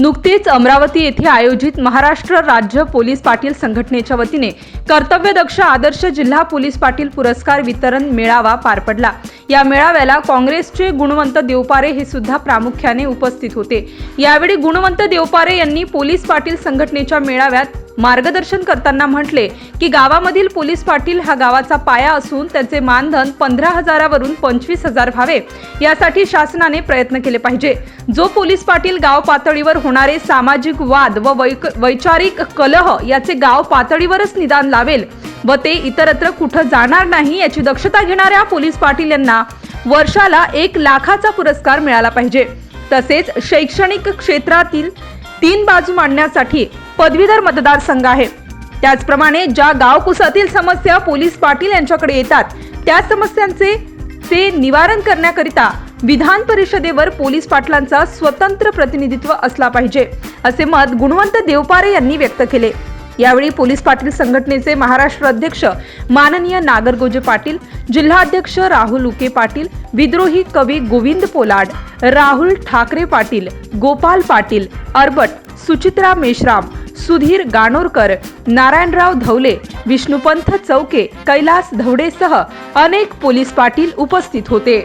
नुकतीच अमरावती येथे आयोजित महाराष्ट्र राज्य पोलीस पाटील संघटनेच्या वतीने कर्तव्यदक्ष आदर्श जिल्हा पोलीस पाटील पुरस्कार वितरण मेळावा पार पडला. या मेळाव्याला काँग्रेसचे गुणवंत देवपारे हे सुद्धा प्रामुख्याने उपस्थित होते. यावेळी गुणवंत देवपारे यांनी पोलीस पाटील संघटनेच्या मेळाव्यात मार्गदर्शन करताना म्हटले की गावामधील पोलीस पाटील हा गावाचा पाया असून त्याचे मानधन पंधरा हजारावरून पंचवीस हजार व्हावे. यासाठी शासनाने प्रयत्न केले पाहिजे. जो पोलीस पाटील गाव पातळीवर होणारे सामाजिक वाद व वैक वैचारिक कलह याचे गाव पातळीवरच निदान लावेल व ते इतरत्र कुठं जाणार नाही याची दक्षता घेणाऱ्या पोलीस पाटील यांना वर्षाला एक लाखाचा पुरस्कार मिळाला पाहिजे. तसेच शैक्षणिक क्षेत्रातील तीन बाजू मांडण्यासाठी पदवीधर मतदारसंघ आहे. त्याचप्रमाणे ज्या गावकुसातील समस्या पोलीस पाटील यांच्याकडे येतात त्या समस्यांचे ते निवारण करण्याकरिता विधान परिषदेवर पोलीस पाटलांचा स्वतंत्र प्रतिनिधित्व असला पाहिजे असे मत गुणवंत देवपारे यांनी व्यक्त केले. यावेळी पोलीस पाटील संघटनेचे महाराष्ट्र अध्यक्ष माननीय नागरगोजे पाटील जिल्हाध्यक्ष राहुल उके पाटील विद्रोही कवी गोविंद पोलाड राहुल ठाकरे पाटील गोपाल पाटील अर्बट सुचित्रा मेश्राम सुधीर गाणोरकर नारायणराव धवले विष्णुपंथ चौके कैलास धवडेसह अनेक पोलीस पाटील उपस्थित होते.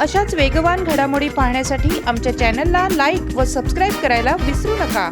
अशाच वेगवान घडामोडी पाहण्यासाठी आमच्या चॅनलला लाईक व सबस्क्राईब करायला विसरू नका.